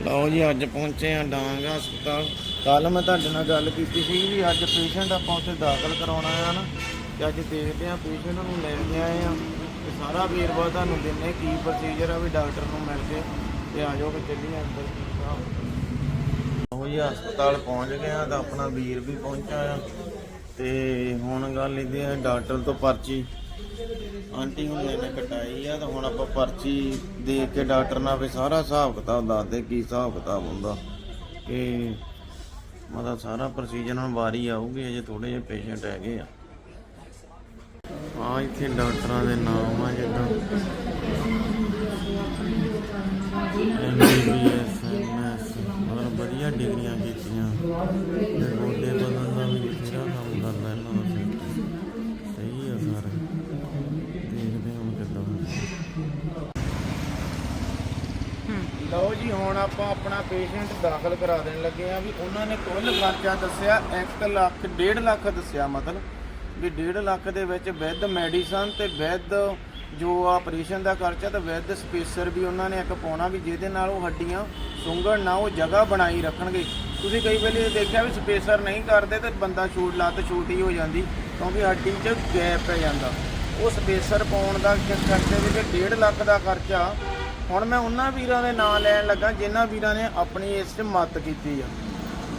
ਲਓ ਜੀ, ਅੱਜ ਪਹੁੰਚੇ ਆ ਡਾਂਗ ਹਸਪਤਾਲ। ਕੱਲ ਮੈਂ ਤੁਹਾਡੇ ਨਾਲ ਗੱਲ ਕੀਤੀ ਸੀ ਵੀ ਅੱਜ ਪੇਸ਼ੈਂਟ ਆਪਾਂ ਉੱਥੇ ਦਾਖਲ ਕਰਾਉਣਾ ਆ ਨਾ, ਤੇ ਅੱਜ ਦੇਖਦੇ ਆ ਪੇਸ਼ੈਂਟ ਨੂੰ ਲੈ ਕੇ ਆਏ ਆ ਤੇ ਸਾਰਾ ਵੇਰਵਾ ਤੁਹਾਨੂੰ ਦਿੰਨੇ ਕੀ ਪ੍ਰੋਸੀਜਰ ਆ ਵੀ ਡਾਕਟਰ ਨੂੰ ਮਿਲ ਕੇ ਤੇ ਆ ਜਾਓ ਕਿ ਚੱਲੀਏ ਅੰਦਰ। ਲਓ ਜੀ, ਹਸਪਤਾਲ ਪਹੁੰਚ ਗਏ ਆ ਤਾਂ ਆਪਣਾ ਵੀਰ ਵੀ ਪਹੁੰਚਾ ਆ। ਤੇ ਹੁਣ ਗੱਲ ਇਹਦੀ ਆ ਡਾਕਟਰ ਤੋਂ ਪਰਚੀ। ਆਂਟੀ ਹੁਣ ਨੇ ਕਟਾਈ ਆ ਤਾਂ ਹੁਣ ਆਪਾਂ ਪਰਚੀ ਦੇਖ ਕੇ ਡਾਕਟਰ ਨਾਲ ਵੀ ਸਾਰਾ ਹਿਸਾਬ ਕਿਤਾਬ ਦੱਸਦੇ ਕੀ ਹਿਸਾਬ ਕਿਤਾਬ ਹੁੰਦਾ। ਕਿ ਮਤਲਬ ਸਾਰਾ ਪ੍ਰੋਸੀਜਰ ਹੁਣ ਵਾਰੀ ਆਊਗੀ ਅਜੇ ਥੋੜੇ ਜਿਹੇ ਪੇਸ਼ੈਂਟ ਹੈਗੇ ਆ। ਆ ਇੱਥੇ ਡਾਕਟਰਾਂ ਦੇ ਨਾਮ ਆ ਜਿੱਦਾਂ। ਐਮਬੀਬੀਐਸ ਐਮਐਸ ਮਤਲਬ ਵਧੀਆ ਡਿਗਰੀਆਂ ਕੀਤੀਆਂ। ਤੇ ਗੋਡੇ ਬਦਲਣ ਦਾ ਵੀ ਬਥੇਰਾ ਕੰਮ ਕਰਦਾ ਇਹਨਾਂ ਦਾ ਸੈਂਟਰ ਸਹੀ ਆ ਸਰ ਦੇਖਦੇ ਹਾਂ ਹੁਣ ਕਿੱਦਾਂ ਹੁੰਦਾ ਲਓ ਜੀ ਹੁਣ ਆਪਾਂ ਆਪਣਾ ਪੇਸ਼ੈਂਟ ਦਾਖਲ ਕਰਾ ਦੇਣ ਲੱਗੇ ਆ ਵੀ ਉਹਨਾਂ ਨੇ ਕੁੱਲ ਖਰਚਾ ਦੱਸਿਆ 1 ਲੱਖ 1.5 ਲੱਖ ਦੱਸਿਆ ਮਤਲਬ ਵੀ 1.5 ਲੱਖ ਦੇ ਵਿੱਚ ਵਿਦ ਮੈਡੀਸਨ ਤੇ ਵਿਦ ਜੋ ਆਪਰੇਸ਼ਨ ਦਾ ਖਰਚਾ ਤੇ ਵਿਦ ਸਪੇਸਰ ਵੀ ਉਹਨਾਂ ਨੇ ਇੱਕ ਪਾਉਣਾ ਵੀ ਜਿਹਦੇ ਨਾਲ ਉਹ ਹੱਡੀਆਂ ਸੁੰਗੜ ਨਾ, ਉਹ ਜਗ੍ਹਾ ਬਣਾਈ ਰੱਖਣਗੇ। ਤੁਸੀਂ ਕਈ ਵਾਰੀ ਦੇਖਿਆ ਵੀ ਸਪੇਸਰ ਨਹੀਂ ਕਰਦੇ ਤੇ ਬੰਦਾ ਛੂਟ ਲੱਤ ਛੂਟੀ ਹੋ ਜਾਂਦੀ ਕਿਉਂਕਿ ਹੱਡੀ 'ਚ ਗੈਪ ਪੈ ਜਾਂਦਾ। ਉਹ ਸਪੇਸਰ ਪਾਉਣ ਦਾ ਕਿਸ ਖਰਚੇ ਵਿੱਚ 1.5 ਲੱਖ ਦਾ ਖਰਚਾ ਹੁਣ ਮੈਂ ਉਹਨਾਂ ਵੀਰਾਂ ਦੇ ਨਾਂ ਲੈਣ ਲੱਗਾ ਜਿਨ੍ਹਾਂ ਵੀਰਾਂ ਨੇ ਆਪਣੀ ਇਸ 'ਚ ਮਦਦ ਕੀਤੀ ਆ।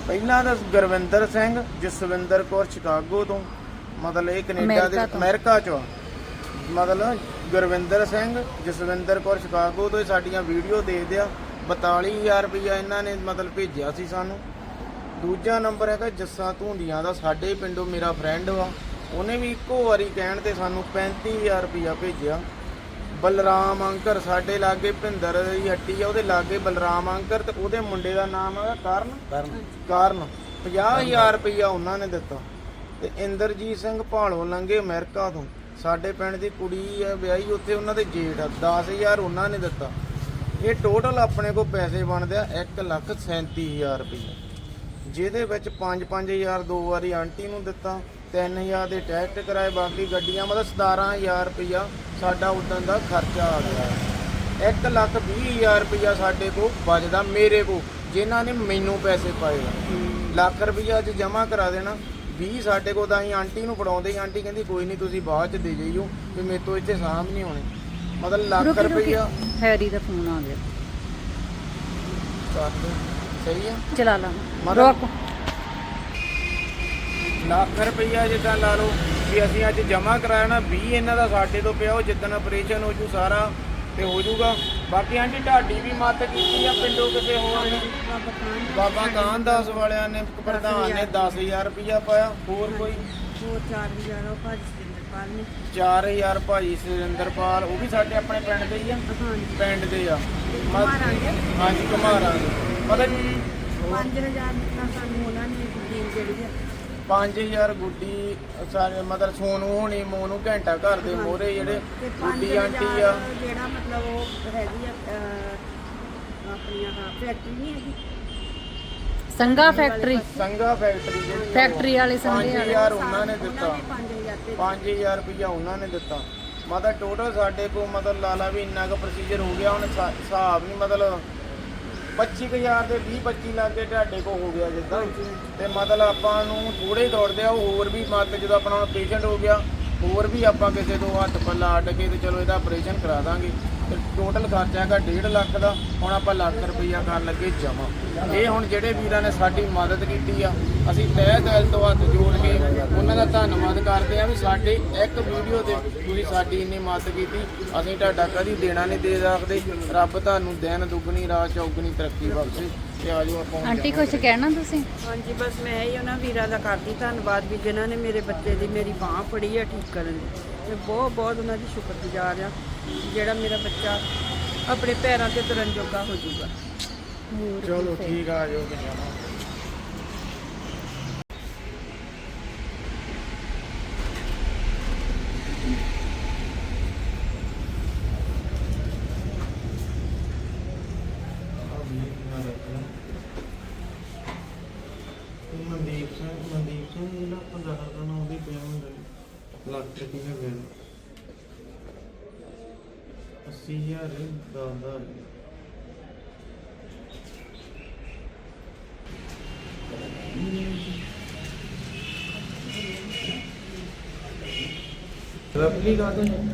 ਪਹਿਲਾਂ ਤਾਂ ਗੁਰਵਿੰਦਰ ਸਿੰਘ ਜਸਵਿੰਦਰ ਕੌਰ ਸ਼ਿਕਾਗੋ ਤੋਂ ਮਤਲਬ ਇਹ ਕੈਨੇਡਾ ਦੇ ਅਮਰੀਕਾ ਚੋਂ। ਮਤਲਬ ਗੁਰਵਿੰਦਰ ਸਿੰਘ ਜਸਵਿੰਦਰ ਕੌਰ ਸ਼ਿਕਾਗੋ ਤੋਂ ਇਹ ਸਾਡੀਆਂ ਵੀਡੀਓ ਦੇਖਦੇ ਆ। 42000 ਰੁਪਇਆ ਇਹਨਾਂ ਨੇ ਮਤਲਬ ਭੇਜਿਆ ਸੀ ਸਾਨੂੰ। ਦੂਜਾ ਨੰਬਰ ਹੈਗਾ ਜੱਸਾ ਧੂੰਦੀਆਂ ਦਾ ਸਾਡੇ ਪਿੰਡੋਂ ਮੇਰਾ ਫਰੈਂਡ ਵਾ। ਉਹਨੇ ਵੀ ਇੱਕੋ ਵਾਰੀ ਕਹਿਣ ਤੇ ਸਾਨੂੰ 35000 ਰੁਪਇਆ ਭੇਜਿਆ। ਬਲਰਾਮ ਅੰਕਰ ਸਾਡੇ ਲਾਗੇ ਭਿੰਦਰ ਦੀ ਹੱਟੀ ਆ ਉਹਦੇ ਲਾਗੇ ਬਲਰਾਮ ਅੰਕਰ ਤੇ ਉਹਦੇ ਮੁੰਡੇ ਦਾ ਨਾਮ ਹੈਗਾ ਕਰਨ? ਕਰਨ। ਕਰਨ। 50000 ਰੁਪਇਆ ਉਹਨਾਂ ਨੇ ਦਿੱਤਾ। ਤੇ ਇੰਦਰਜੀਤ ਸਿੰਘ ਭਾਲੋ ਲੰਗੇ ਅਮਰੀਕਾ ਤੋਂ। ਸਾਡੇ ਪਿੰਡ ਦੀ ਕੁੜੀ ਆ ਵਿਆਹੀ ਉੱਥੇ ਉਹਨਾਂ ਦੇ ਜੇਠ ਆ 10000 ਉਹਨਾਂ ਨੇ ਦਿੱਤਾ। ਇਹ ਟੋਟਲ ਆਪਣੇ ਕੋਲ ਪੈਸੇ ਬਣਦੇ ਆ 137000 ਰੁਪਇਆ ਜਿਹਦੇ ਵਿੱਚ 5-5000 ਦੋ ਵਾਰੀ ਆਂਟੀ ਨੂੰ ਦਿੱਤਾ 3000 ਦੇ ਟੈਸਟ ਕਰਾਏ ਬਾਕੀ ਗੱਡੀਆਂ ਮਤਲਬ 17000 ਰੁਪਇਆ ਸਾਡਾ ਉਦੋਂ ਦਾ ਖਰਚਾ ਆ ਗਿਆ। 1 ਲੱਖ 20000 ਰੁਪਇਆ ਸਾਡੇ ਕੋਲ ਬਚਦਾ ਮੇਰੇ ਕੋਲ ਜਿਨ੍ਹਾਂ ਨੇ ਮੈਨੂੰ ਪੈਸੇ ਪਾਏ ਲੱਖ ਰੁਪਇਆ ਅੱਜ ਜਮ੍ਹਾਂ ਕਰਾ ਦੇਣਾ। 20 ਸਾਡੇ ਕੋਲ ਤਾਂ ਅਸੀਂ ਆਂਟੀ ਨੂੰ ਫੜਾਉਂਦੇ ਆਂਟੀ ਕਹਿੰਦੀ ਕੋਈ ਨਹੀਂ ਤੁਸੀਂ ਬਾਅਦ ਚ ਦੇ ਜਾਈਓ ਵੀ ਮੇਰੇ ਤੋਂ ਇੱਥੇ ਸਾਂਭ ਨਹੀਂ ਹੋਣੇ। ਮਤਲਬ ਲੱਖ ਰੁਪਇਆ ਹੈਰੀ ਦਾ ਫੋਨ ਆ ਗਿਆ। ਸਹੀ ਆ। ਚਲਾ ਲਾ। ਰੋਕ। ਲੱਖ ਰੁਪਈਆ ਜਿੱਦਾਂ ਲਾ ਲਓ ਵੀ ਅਸੀਂ ਅੱਜ ਜਮ੍ਹਾਂ ਕਰਾਇਆ ਨਾ 20 ਇਹਨਾਂ ਦਾ ਸਾਡੇ ਤੋਂ ਪਿਆ ਉਹ ਜਿੱਦਣ ਆਪਰੇਸ਼ਨ ਹੋ ਜੂ ਸਾਰਾ ਤੇ ਹੋ ਜੂਗਾ। ਬਾਕੀ ਆਂਟੀ ਢਾਡੀ ਵੀ ਮਦਦ ਕੀਤੀ ਆ ਪਿੰਡੋਂ ਕਿਸੇ ਹੋਰ ਨੇ? ਬਾਬਾ ਕਾਨਦਾਸ ਵਾਲਿਆਂ ਨੇ ਪ੍ਰਧਾਨ ਨੇ 10000 ਰੁਪਈਆ ਪਾਇਆ ਹੋਰ ਕੋਈ? ਹੋਰ 4000 ਉਹ ਭਾਜੀ ਸਿੰਦਰਪਾਲ ਨੇ। 4000 ਭਾਈ ਸੁਰਿੰਦਰਪਾਲ ਉਹ ਵੀ ਸਾਡੇ ਆਪਣੇ ਪਿੰਡ ਦੇ ਹੀ ਆ? ਪਿੰਡ ਦੇ ਆ। ਹਾਂਜੀ ਕੁਮਾਰਾਂਗੇ ਪਤਾ ਤੇ 5000 ਦਿੱਤਾ ਸਾਨੂੰ ਉਹਨਾਂ ਨੇ ਜਿਹੜੀ ਆ 5000 ਗੁੱਡੀ ਸਾਰੇ ਮਤਲਬ ਸੋਨੂ ਹੋਣੀ ਮੋਨੂ ਘੰਟਾ ਘਰ ਦੇ ਮੋਰੇ ਜਿਹੜੇ ਤੇ ਗੁੱਡੀ ਆਂਟੀ 5000 ਆ। ਜਿਹੜਾ ਮਤਲਬ ਉਹ ਹੈਗੀ ਆ ਅਹ, ਆਪਣੀ ਆਹ ਫੈਕਟਰੀ ਨਹੀਂ ਹੈਗੀ। ਸੰਗਾ ਫੈਕਟਰੀ ਸੰਗਾ ਫੈਕਟਰੀ ਜਿਹੜੀ ਆ ਫੈਕਟਰੀ ਵਾਲੇ ਸੰਗੇ ਵਾਲੇ। 5000 ਉਹਨਾਂ ਨੇ ਦਿੱਤਾ। ਉਹਨਾਂ ਨੇ 5000 ਤੇ 5000 ਰੁਪਇਆ ਉਹਨਾਂ ਨੇ ਦਿੱਤਾ। ਮਤਲਬ ਟੋਟਲ ਸਾਡੇ ਕੋਲ ਮਤਲਬ ਲਾਲਾ ਵੀ ਇੰਨਾ ਕੁ ਪ੍ਰੋਸੀਜਰ ਹੋ ਗਿਆ ਹੁਣ ਹਿਸਾ- ਹਿਸਾਬ ਨਹੀਂ ਮਤਲਬ 25000 ਦੇ 20 25 ਲੱਖ ਦੇ ਤੁਹਾਡੇ ਕੋਲ ਹੋ ਗਿਆ ਜਿੱਦਾਂ। ਤੇ ਮਤਲਬ ਆਪਾਂ ਨੂੰ ਥੋੜੇ ਦੌੜਦੇ ਆ ਉਹ ਹੋਰ ਵੀ ਮਤਲਬ ਜਦੋਂ ਆਪਣਾ ਪੇਸ਼ੈਂਟ ਹੋ ਗਿਆ ਹੋਰ ਵੀ ਆਪਾਂ ਕਿਸੇ ਤੋਂ ਹੱਥ ਪੱਲਾ ਅੱਡ ਕੇ ਤੇ ਚਲੋ ਇਹਦਾ ਆਪਰੇਸ਼ਨ ਕਰਾ ਦਾਂਗੇ। ਤੇ ਟੋਟਲ ਖਰਚਾ ਹੈਗਾ 1.5 ਲੱਖ ਦਾ, ਹੁਣ ਆਪਾਂ ਲੱਖ ਰੁਪਈਆ ਕਰਨ ਲੱਗੇ ਜਮਾ। ਇਹ ਹੁਣ ਜਿਹੜੇ ਵੀਰਾਂ ਨੇ ਸਾਡੀ ਮਦਦ ਕੀਤੀ ਆ, ਅਸੀਂ ਤਹਿ ਦਿਲ ਤੋਂ ਹੱਥ ਜੋੜ ਕੇ ਉਹਨਾਂ ਦਾ ਧੰਨਵਾਦ ਕਰਦੇ ਆ ਵੀ ਸਾਡੇ ਇੱਕ ਵੀਡੀਓ ਤੇ ਤੁਸੀਂ ਸਾਡੀ ਇੰਨੀ ਮਦਦ ਕੀਤੀ। ਅਸੀਂ ਤੁਹਾਡਾ ਕਦੀ ਦੇਣਾ ਨਹੀਂ ਦੇ ਸਕਦੇ। ਰੱਬ ਤੁਹਾਨੂੰ ਦਿਨ ਦੁੱਗਣੀ ਰਾਤ ਚੌਗਣੀ, ਤਰੱਕੀ ਬਖਸ਼ੇ। ਤੇ ਆਜੋ ਆਪਾਂ ਹੁਣ ਆਂਟੀ ਜਾਵਾਂਗੇ। ਕੁਝ ਕਹਿਣਾ ਤੁਸੀਂ? ਹਾਂਜੀ ਬਸ ਮੈਂ ਹੀ ਉਹਨਾਂ ਵੀਰਾਂ ਦਾ ਕਰਦੀ ਧੰਨਵਾਦ ਵੀ ਜਿਨ੍ਹਾਂ ਨੇ ਮੇਰੇ ਬੱਚੇ ਦੀ ਮੇਰੀ ਬਾਹ ਫੜੀ ਆ ਠੀਕ ਕਰਨ ਦੀ। ਤੇ ਬਹੁਤ ਬਹੁਤ ਉਹਨਾਂ ਦੀ ਸ਼ੁਕਰਗੁਜ਼ਾਰ ਆ ਜਿਹੜਾ ਮੇਰਾ ਬੱਚਾ ਆਪਣੇ ਪੈਰਾਂ ਤੇ ਤੁਰਨ ਜੋਗਾ ਹੋ ਜਾਊਗਾ। ਚਲੋ ਠੀਕ ਆ ਆਜੋ ਕਿ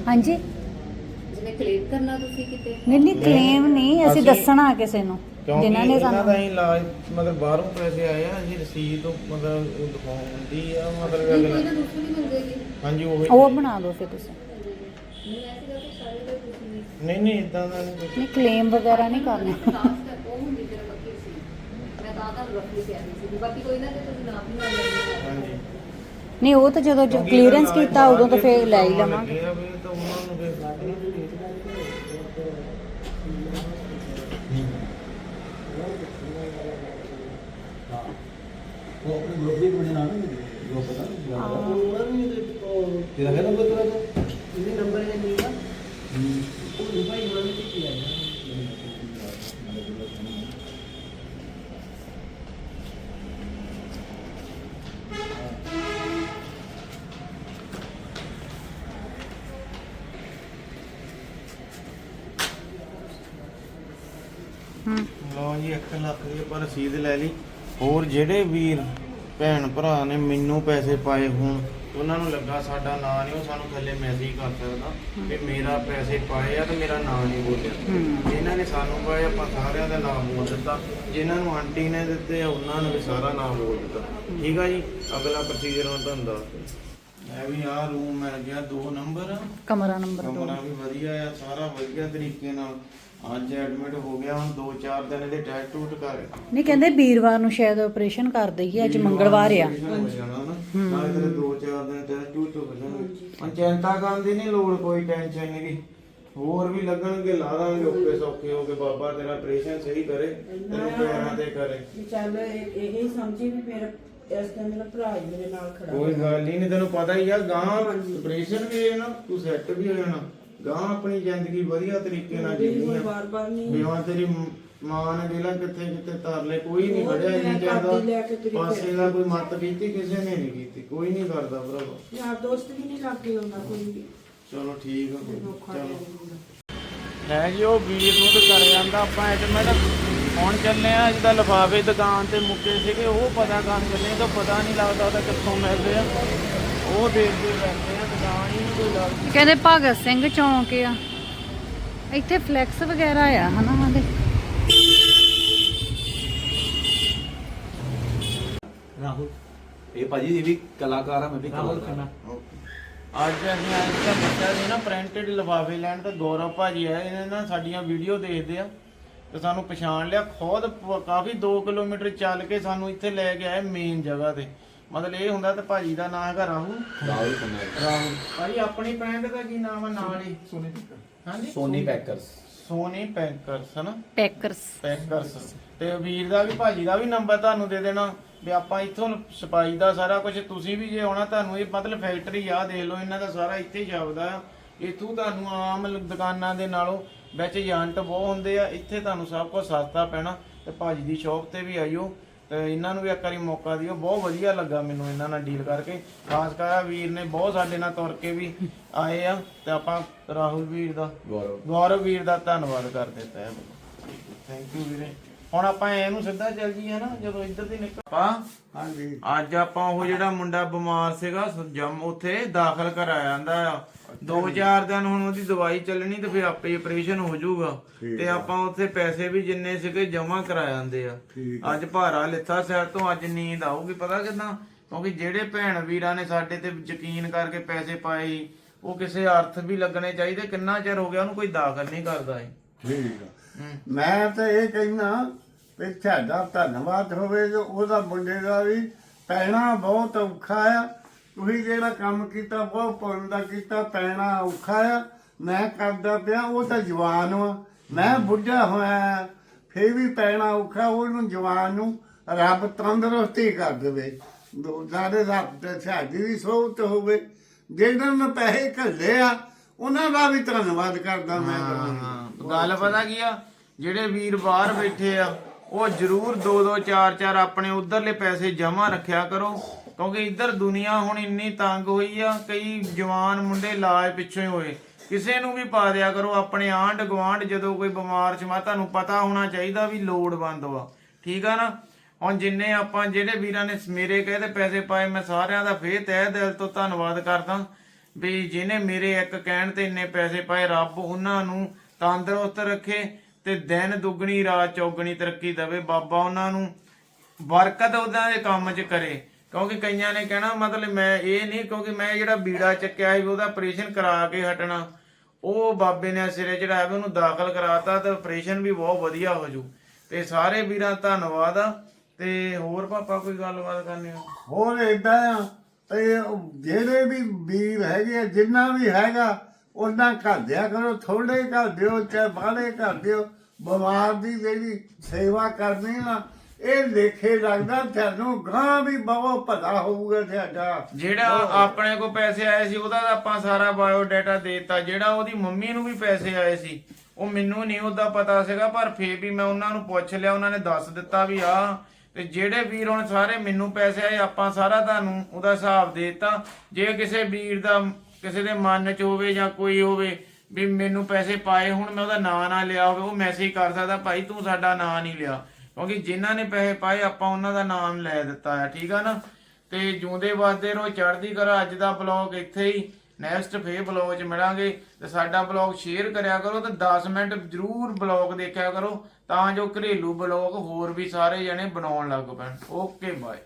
ਹਾਂਜੀ। ਕਲੇਮ ਕਰਨਾ ਨਹੀਂ ਨਹੀਂ ਕਲੇਮ ਨਹੀਂ ਅਸੀਂ ਦੱਸਣਾ ਕਿਸੇ ਨੂੰ ਜਿਨ੍ਹਾਂ ਨੇ ਇਹਨਾਂ ਦਾ ਸਾਨੂੰ ਇਲਾਜ ਮਤਲਬ ਬਾਹਰੋਂ ਪੈਸੇ ਆਏ ਆ ਜੀ ਰਸੀਦ ਤੋਂ ਮਤਲਬ ਉਹ ਦਿਖਾਉਂਦੀ ਆ ਮਤਲਬ ਨਹੀਂ, ਦੂਸਰੀ ਮਿਲ ਜਾਏਗੀ ਹਾਂਜੀ ਉਹ ਉਹ ਬਣਾ ਦਿਓ ਫਿਰ ਤੁਸੀਂ। ਨਹੀਂ ਨਹੀਂ ਇਦਾਂ ਦਾ ਨਹੀਂ ਕੁਛ। ਨਹੀਂ ਕਲੇਮ ਵਗੈਰਾ ਨਹੀਂ ਕਰਨਾ। ਨਾਲ ਹਾਂਜੀ। ਨਹੀਂ ਉਹ ਤਾਂ ਜਦੋਂ ਕਿਉਂਕਿ ਕਲੀਅਰੈਂਸ ਇਹਦਾ ਕੀਤਾ ਉਦੋਂ ਤਾਂ ਫਿਰ ਲੈ ਹੀ ਲਵਾਂਗੇ। ਲੱਗੇ ਆ ਵੀ ਤਾਂ ਉਹਨਾਂ ਨੂੰ ਫਿਰ ਉਹ ਆਪਣੇ ਗਰੁੱਪ ਦੇ ਬਣੇ ਨਾਲ ਗਰੁੱਪ ਦਾ ਤੇਰਾ ਹੈ। ਨੰਬਰ ਤੇਰਾ ਇਹਦੇ ਨੰਬਰ ਹੈ ਨਹੀਂ ਨਾ ਉਹ ਭਾਈ ਉਹਨਾਂ ਨੇ ਕੀ ਕਿਹਾ ਹੂੰ ਲਓ ਜੀ 1 ਲੱਖ ਦੀ ਆਪਾਂ ਰਸੀਦ ਲੈ ਲਈ। ਹੋਰ ਜਿਹੜੇ ਵੀਰ ਭੈਣ ਭਰਾ ਨੇ ਮੈਨੂੰ ਪੈਸੇ ਪਾਏ ਹੋਣ ਉਹਨਾਂ ਨੂੰ ਲੱਗਾ ਸਾਡਾ ਨਾਂ ਨਹੀਂ ਉਹ ਸਾਨੂੰ ਥੱਲੇ ਮੈਸੇਜ ਕਰ ਸਕਦਾ ਕਿ ਮੇਰਾ ਪੈਸੇ ਪਾਏ ਆ ਤੇ ਮੇਰਾ ਨਾਂ ਨਹੀਂ ਬੋਲਿਆ। ਜਿਨ੍ਹਾਂ ਨੇ ਸਾਨੂੰ ਪਾਏ ਆਪਾਂ ਸਾਰਿਆਂ ਦਾ ਨਾਮ ਬੋਲ ਦਿੱਤਾ। ਜਿਨ੍ਹਾਂ ਨੂੰ ਆਂਟੀ ਨੇ ਦਿੱਤੇ ਉਹਨਾਂ ਨੂੰ ਵੀ ਸਾਰਾ ਨਾਮ ਬੋਲ ਦਿੱਤਾ। ਠੀਕ ਆ ਜੀ? ਅਗਲਾ ਪ੍ਰੋਸੀਜਰ ਹੁਣ ਤੁਹਾਨੂੰ ਦੱਸ। ਇਹ ਵੀ ਆ ਰੂਮ ਮਿਲ ਗਿਆ ਦੋ ਨੰਬਰ ਕਮਰਾ ਨੰਬਰ 2 ਕਮਰਾ ਵੀ ਵਧੀਆ ਆ ਸਾਰਾ ਵਧੀਆ ਤਰੀਕੇ ਨਾਲ। ਅੱਜ ਐਡਮਿਟ ਹੋ ਗਿਆ ਹੁਣ 2-4 ਦਿਨ ਇਹਦੇ ਟੈਸਟ ਟੂਟ ਕਰ ਨਹੀਂ ਕਹਿੰਦੇ ਵੀਰਵਾਰ ਨੂੰ ਸ਼ਾਇਦ ਆਪਰੇਸ਼ਨ ਕਰ ਦਈਏ ਅੱਜ ਮੰਗਲਵਾਰ ਆ। ਨਾਲੇ ਤੇਰੇ 2-4 ਦਿਨ ਟੈਸਟ ਟੂਟ ਹੋ ਜਾਣਗੇ। ਹੁਣ ਚਿੰਤਾ ਕਰਨ ਦੀ ਨਹੀਂ ਲੋੜ ਕੋਈ ਟੈਨਸ਼ਨ ਨਹੀਂ। ਹੋਰ ਵੀ ਲੱਗਣਗੇ ਲਾ ਦਾਂਗੇ ਓਕੇ ਸੌਖੇ ਹੋ ਕੇ ਬਾਬਾ ਤੇਰਾ ਆਪਰੇਸ਼ਨ ਸਹੀ ਕਰੇ ਤੈਨੂੰ ਪੈਰਾਂ ਤੇ ਕਰੇ। ਵੀ ਚੱਲ ਇਹ ਇਹੀ ਸਮਝੀ ਵੀ ਮੇਰਾ ਇਸ ਟਾਈਮ ਮੇਰਾ ਭਰਾ ਹੀ ਮੇਰੇ ਨਾਲ ਖੜਾ ਕੋਈ ਗੱਲ ਨਹੀਂ ਤੈਨੂੰ ਪਤਾ ਹੀ ਆ ਗਾਂ ਆਪਰੇਸ਼ਨ ਵੀ ਹੈ ਨਾ ਤੂੰ ਸੈੱਟ ਵੀ ਹੋ ਜਾਣਾ। ਗਾਂ ਆਪਣੀ ਜ਼ਿੰਦਗੀ ਵਧੀਆ ਤਰੀਕੇ ਨਾਲ ਜੀਣੀ ਆ। ਬਾਰ-ਬਾਰ ਨਹੀਂ। ਵੀ ਹੁਣ ਤੇਰੀ ਮ- ਮਾਂ ਨੇ ਜਿਹੜਾ ਕਿੱਥੇ ਕਿੱਥੇ ਤਰਲੇ ਕੋਈ ਨਹੀਂ ਮੈਂ ਨਹੀਂ ਚਾਹਦਾ ਪਾਸੇ। ਦਾ ਕੋਈ ਮੱਤ ਕੀਤੀ ਕਿਸੇ ਨੇ ਨਹੀਂ ਕੀਤੀ। ਕੋਈ ਨਹੀਂ ਕਰਦਾ ਭਰਾਵਾ। ਯਾਰ ਦੋਸਤ ਵੀ ਨਹੀਂ ਲੱਗੇ ਹੁੰਦਾ ਕੋਈ ਵੀ। ਚਲੋ ਠੀਕ ਆ ਚਲੋ। ਹੈ ਜੀ ਉਹ ਵੀਰ ਨੂੰ ਤੇ ਕਰ ਜਾਂਦਾ ਆਪਾਂ ਐਡਮਿਟ ਹੁਣ ਚੱਲੇ ਆ ਜਿਹਦਾ ਲਫਾਫੇ ਦੁਕਾਨ ਤੇ ਮੁੱਕੇ ਸੀਗੇ ਉਹ ਪਤਾ ਕਰਨ ਚੱਲੇ ਤਾਂ ਪਤਾ ਨਹੀਂ ਲੱਗਦਾ ਉਹਦਾ ਕਿੱਥੋਂ ਮਿਲਦੇ ਆ। ਉਹ ਦੇਖਦੇ ਰਹਿੰਦੇ ਆ ਦੁਕਾਨ ਹੀ ਨਹੀਂ ਕੋਈ ਲੱਗਦੀ। ਕਹਿੰਦੇ ਭਗਤ ਸਿੰਘ ਚੌਂਕ ਆ। ਇੱਥੇ ਫਲੈਕਸ ਵਗੈਰਾ ਆ ਹਨਾ ਉਹਦੇ ਰਾਹੁਲ। ਇਹ ਭਾਜੀ ਇਹ ਵੀ ਕਲਾਕਾਰ ਆ ਮੈਂ ਵੀ ਕਲਾਕਾਰ ਆ। ਅੱਜ ਅਸੀਂ ਆਏ ਤਾਂ ਬੱਚਾ ਸੀ ਨਾ ਪ੍ਰਿੰਟਡ ਲਿਫਾਫੇ ਲੈਣ ਤੇ ਗੌਰਵ ਭਾਜੀ ਆਏ ਇਹਨਾਂ ਨਾ ਸਾਡੀਆਂ ਵੀਡੀਓ ਦੇਖਦੇ ਆ ਤੇ ਸਾਨੂੰ ਪਛਾਣ ਲਿਆ। ਖੁਦ ਪ- ਕਾਫੀ 2 ਕਿਲੋਮੀਟਰ ਚੱਲ ਕੇ ਸਾਨੂੰ ਇੱਥੇ ਲੈ ਕੇ ਆਏ ਮੇਨ ਜਗ੍ਹਾ ਤੇ। ਮਤਲਬ ਇਹ ਹੁੰਦਾ ਤੇ ਭਾਜੀ ਦਾ ਨਾਮ ਹੈਗਾ ਰਾਹੁਲ। ਰਾਹੁਲ ਕੁਮਾਰ ਰਾਹੁਲ। ਭਾਜੀ ਆਪਣੀ ਬ੍ਰਾਂਡ ਦਾ ਕੀ ਨਾਮ ਹੈ ਨਾਲ ਹੀ ਸੋਨੀ ਹਾਂਜੀ? ਸੋਨੀ ਪੈਕਰਸ ਸੋਨੀ ਪੈਕਰਸ ਹਨਾ? ਪੈਕਰਸ ਪੈਕਰਸ ਤੇ ਵੀਰ ਦਾ ਵੀ ਭਾਜੀ ਦਾ ਵੀ ਨੰਬਰ ਤੁਹਾਨੂੰ ਦੇ ਦੇਣਾ। ਵੀ ਆਪਾਂ ਇੱਥੋਂ ਸਪਾਈ ਦਾ ਸਾਰਾ ਕੁਝ ਤੁਸੀਂ ਵੀ ਜੇ ਆਉਣਾ ਤੁਹਾਨੂੰ ਇਹ ਮਤਲਬ ਫੈਕਟਰੀ ਆ ਦੇਖ ਲਓ ਇਹਨਾਂ ਦਾ ਸਾਰਾ ਇੱਥੇ ਹੀ ਜਾਪਦਾ ਆ। ਇੱਥੋਂ ਤੁਹਾਨੂੰ ਆਮ ਦੁਕਾਨਾਂ ਦੇ ਨਾਲੋਂ ਵਿੱਚ ਏਜੰਟ ਬਹੁਤ ਹੁੰਦੇ ਆ। ਇੱਥੇ ਤੁਹਾਨੂੰ ਸਭ ਕੁਝ ਸਸਤਾ ਪੈਣਾ। ਤੇ ਭਾਜੀ ਦੀ ਸ਼ੌਪ ਤੇ ਵੀ ਆਇਓ। ਇਹਨਾਂ ਨੂੰ ਵੀ ਇੱਕ ਵਾਰੀ ਮੌਕਾ ਦਿਓ। ਬਹੁਤ ਵਧੀਆ ਲੱਗਾ ਮੈਨੂੰ ਇਹਨਾਂ ਨਾਲ ਡੀਲ ਕਰਕੇ। ਖਾਸ ਕਰ ਵੀਰ ਨੇ ਬਹੁਤ ਸਾਡੇ ਨਾਲ ਤੁਰ ਕੇ ਵੀ ਆਏ ਆ ਤੇ ਆਪਾਂ ਰਾਹੁਲ ਵੀਰ ਦਾ ਗੌਰਵ। ਗੌਰਵ ਵੀਰ ਦਾ ਧੰਨਵਾਦ ਕਰ ਦਿੱਤਾ ਹੈ। ਥੈਂਕ ਯੂ ਵੀਰੇ। ਹੁਣ ਆਪਾਂ ਇਹਨੂੰ ਸਿੱਧਾ ਚੱਲ ਜੀਏ ਨਾ ਜਦੋਂ ਇੱਧਰ ਦੀ ਨਿਕਲ ਆਪਾਂ ਹਾਂਜੀ। ਅੱਜ ਆਪਾਂ ਉਹ ਜਿਹੜਾ ਮੁੰਡਾ ਬਿਮਾਰ ਸੀਗਾ ਜਮ ਉੱਥੇ ਦਾਖਲ ਕਰਾਇਆ ਜਾਂਦਾ ਆ। ਦੋ ਚਾਰ ਦਿਨ ਹੁਣ ਉਹਦੀ ਦਵਾਈ ਚੱਲਣੀ ਤੇ ਫਿਰ ਆਪੇ ਆਪਰੇਸ਼ਨ ਹੋ ਜਾਊਗਾ। ਤੇ ਆਪਾਂ ਉੱਥੇ ਪੈਸੇ ਵੀ ਜਿੰਨੇ ਸੀਗੇ ਜਮ੍ਹਾਂ ਕਰਾ ਜਾਂਦੇ ਆ। ਅੱਜ ਭਾਰਾ ਲਿੱਥਾ ਸਿਰ ਤੋਂ ਅੱਜ ਨੀਂਦ ਆਊਗੀ ਪਤਾ ਕਿਦਾਂ? ਕਿਉਂਕਿ ਜਿਹੜੇ ਭੈਣ ਵੀਰਾਂ ਨੇ ਸਾਡੇ ਤੇ ਯਕੀਨ ਕਰਕੇ ਪੈਸੇ ਪਾਏ ਉਹ ਕਿਸੇ ਅਰਥ ਵੀ ਲੱਗਣੇ ਚਾਹੀਦੇ ਕਿੰਨਾ ਚਿਰ ਹੋ ਗਿਆ ਉਹਨੂੰ ਕੋਈ ਦਾਖਲ ਨਹੀਂ ਕਰਦਾ ਏ ਠੀਕ ਆ। ਹੂੰ। ਮੈਂ ਤਾਂ ਇਹ ਕਹਿਣਾ ਵੀ ਤੁਹਾਡਾ ਧੰਨਵਾਦ ਹੋਵੇ ਜੋ ਉਹਦਾ ਮੁੰਡੇ ਦਾ ਵੀ। ਪੈਣਾ ਬਹੁਤ ਔਖਾ ਆ। ਤੁਸੀਂ ਜਿਹੜਾ ਕੰਮ ਕੀਤਾ ਬਹੁਤ ਪੁੰਨ ਦਾ ਕੀਤਾ ਪੈਣਾ ਔਖਾ ਆ। ਮੈਂ ਕਰਦਾ ਪਿਆ ਉਹ ਤਾਂ ਜਵਾਨ ਵਾ। ਮੈਂ ਬੁੱਢਾ ਹੋਇਆ ਫੇਰ ਵੀ ਪੈਣਾ ਔਖਾ ਉਹਨੂੰ ਜਵਾਨ ਨੂੰ ਰੱਬ ਤੰਦਰੁਸਤੀ ਕਰ ਦੇਵੇ। ਸਾਡੇ ਰੱਬ ਤੇ ਸਾਡੀ ਵੀ ਸੋਹਤ ਹੋਵੇ। ਜਿਹਨਾਂ ਨੇ ਪੈਸੇ ਘੱਲੇ ਆ ਉਹਨਾਂ ਦਾ ਵੀ ਧੰਨਵਾਦ ਕਰਦਾ ਮੈਂ ਹਾਂ ਗੱਲ ਪਤਾ ਕੀ ਆ? ਜਿਹੜੇ ਵੀਰ ਬਾਹਰ ਬੈਠੇ ਆ ਉਹ ਜਰੂਰ 2 2 4 4 ਆਪਣੇ ਉਧਰਲੇ ਪੈਸੇ ਜਮ੍ਹਾਂ ਰੱਖਿਆ ਕਰੋ। ਕਿਉਂਕਿ ਇੱਧਰ ਦੁਨੀਆ ਹੁਣ ਇੰਨੀ ਤੰਗ ਹੋਈ ਆ, ਕਈ ਜਵਾਨ ਮੁੰਡੇ ਇਲਾਜ ਪਿੱਛੋਂ ਹੋਏ। ਕਿਸੇ ਨੂੰ ਵੀ ਪਾ ਦਿਆ ਕਰੋ, ਆਪਣੇ ਆਂਢ ਗੁਆਂਢ ਜਦੋਂ ਕੋਈ ਬਿਮਾਰ ਚਮਾ ਤੁਹਾਨੂੰ ਪਤਾ ਹੋਣਾ ਚਾਹੀਦਾ ਵੀ ਲੋੜਵੰਦ ਵਾ। ਠੀਕ ਆ ਨਾ? ਹੁਣ ਜਿੰਨੇ ਆਪਾਂ, ਜਿਹੜੇ ਵੀਰਾਂ ਨੇ ਮੇਰੇ ਕਹੇ ਤੇ ਪੈਸੇ ਪਾਏ, ਮੈਂ ਸਾਰਿਆਂ ਦਾ ਫੇਰ ਤਹਿ ਦਿਲ ਤੋਂ ਧੰਨਵਾਦ ਕਰਦਾ ਵੀ ਜਿਹਨੇ ਮੇਰੇ ਇੱਕ ਕਹਿਣ ਤੇ ਇੰਨੇ ਪੈਸੇ ਪਾਏ, ਰੱਬ ਉਹਨਾਂ ਨੂੰ ਤੰਦਰੁਸਤ ਰੱਖੇ ਤੇ ਦਿਨ ਦੁੱਗਣੀ, ਰਾਤ ਚੌਗਣੀ ਤਰੱਕੀ ਦੇਵੇ। ਬਾਬਾ ਉਹਨਾਂ ਨੂੰ ਬਰਕਤ ਉਹਨਾਂ ਦੇ ਕੰਮ 'ਚ ਕਰੇ। ਕਿਉਂਕਿ ਕਈਆਂ ਨੇ ਕਹਿਣਾ ਮਤਲਬ ਮੈਂ ਇਹ ਨਹੀਂ ਕਿਉਂਕਿ ਮੈਂ ਜਿਹੜਾ ਬੀੜਾ ਚੱਕਿਆ ਸੀ ਉਹਦਾ ਆਪਰੇਸ਼ਨ ਕਰਾ ਕੇ ਹਟਣਾ। ਉਹ ਬਾਬੇ ਨੇ ਸਿਰੇ ਚੜਾਇਆ ਉਹਨੂੰ ਦਾਖਲ ਕਰਾਤਾ ਤੇ ਆਪਰੇਸ਼ਨ ਵੀ ਬਹੁਤ ਵਧੀਆ ਹੋ ਜੂ। ਤੇ ਸਾਰੇ ਵੀਰਾਂ ਦਾ ਧੰਨਵਾਦ ਆ। ਤੇ ਹੋਰ ਪਾਪਾ ਕੋਈ ਗੱਲਬਾਤ ਕਰਨੀ ਹੋ ਹੋਰ ਏਦਾਂ ਆ ਤੇ ਜਿਹੜੇ ਵੀ ਵੀਰ ਹੈਗੇ ਆ, ਜਿੰਨਾ ਵੀ ਹੈਗਾ ਉਹਨਾਂ ਘਰ ਦਿਆ ਕਰੋ ਥੋੜੇ ਘਰ ਦਿਓ ਚਾਹੇ ਬਾਹਲੇ ਘਰ ਦਿਓ। ਬਿਮਾਰ ਦੀ ਜਿਹੜੀ ਸੇਵਾ ਕਰਨੀ ਨਾ ਇਹ ਲੇਖੇ ਲੱਗਦਾ ਤੁਹਾਨੂੰ ਗਾਂ ਵੀ ਬਹੁਤ ਭਲਾ ਹੋਊਗਾ ਤੁਹਾਡਾ। ਜਿਹੜਾ ਆਪਣੇ ਕੋ ਪੈਸੇ ਆਏ ਸੀ ਉਹਦਾ ਤਾਂ ਆਪਾਂ ਸਾਰਾ ਬਾਇਓ ਡਾਟਾ ਦੇਤਾ। ਜਿਹੜਾ ਉਹਦੀ ਮੰਮੀ ਨੂੰ ਵੀ ਪੈਸੇ ਆਏ ਸੀ ਉਹ ਮੈਨੂੰ ਨਹੀਂ ਉਹਦਾ ਪਤਾ ਸੀਗਾ ਪਰ ਫੇਰ ਵੀ ਮੈਂ ਉਹਨਾਂ ਨੂੰ ਪੁੱਛ ਲਿਆ ਉਹਨਾਂ ਨੇ ਦੱਸ ਦਿੱਤਾ ਵੀ ਆ ਤੇ ਜਿਹੜੇ ਵੀਰ ਹੁਣ ਸਾਰੇ ਮੈਨੂੰ ਪੈਸੇ ਆਏ ਆਪਾਂ ਸਾਰਾ ਤੁਹਾਨੂੰ ਉਹਦਾ ਹਿਸਾਬ ਦੇਤਾ। ਜੇ ਕਿਸੇ ਵੀਰ ਦਾ ਕਿਸੇ ਦੇ ਮਨ 'ਚ ਹੋਵੇ ਜਾਂ ਕੋਈ ਹੋਵੇ ਵੀ ਮੈਨੂੰ ਪੈਸੇ ਪਾਏ ਹੁਣ ਮੈਂ ਉਹਦਾ ਨਾਂ ਨਾ ਲਿਆ ਹੋਵੇ ਉਹ ਮੈਸੇਜ ਕਰ ਸਕਦਾ ਭਾਈ ਤੂੰ ਸਾਡਾ ਨਾਂ ਨਹੀਂ ਲਿਆ। ਕਿਉਂਕਿ ਜਿਨ੍ਹਾਂ ਨੇ ਪੈਸੇ ਪਾਏ, ਆਪਾਂ ਉਹਨਾਂ ਦਾ ਨਾਮ ਲੈ ਦਿੱਤਾ ਹੈ, ਠੀਕ ਆ ਨਾ? ਤੇ ਜਿਉਂਦੇ ਵਾਦੇ ਰਹੋ ਚੜ੍ਹਦੀ ਕਰੋ ਅੱਜ ਦਾ ਬਲੌਗ ਇੱਥੇ ਹੀ ਨੈਕਸਟ ਫੇਰ ਬਲੌਗ 'ਚ ਮਿਲਾਂਗੇ। ਤੇ ਸਾਡਾ ਬਲੌਗ ਸ਼ੇਅਰ ਕਰਿਆ ਕਰੋ ਤੇ 10 ਮਿੰਟ ਜ਼ਰੂਰ ਬਲੌਗ ਦੇਖਿਆ ਕਰੋ, ਤਾਂ ਜੋ ਘਰੇਲੂ ਬਲੌਗ ਹੋਰ ਵੀ ਸਾਰੇ ਜਣੇ ਬਣਾਉਣ ਲੱਗ ਪੈਣ। Okay bye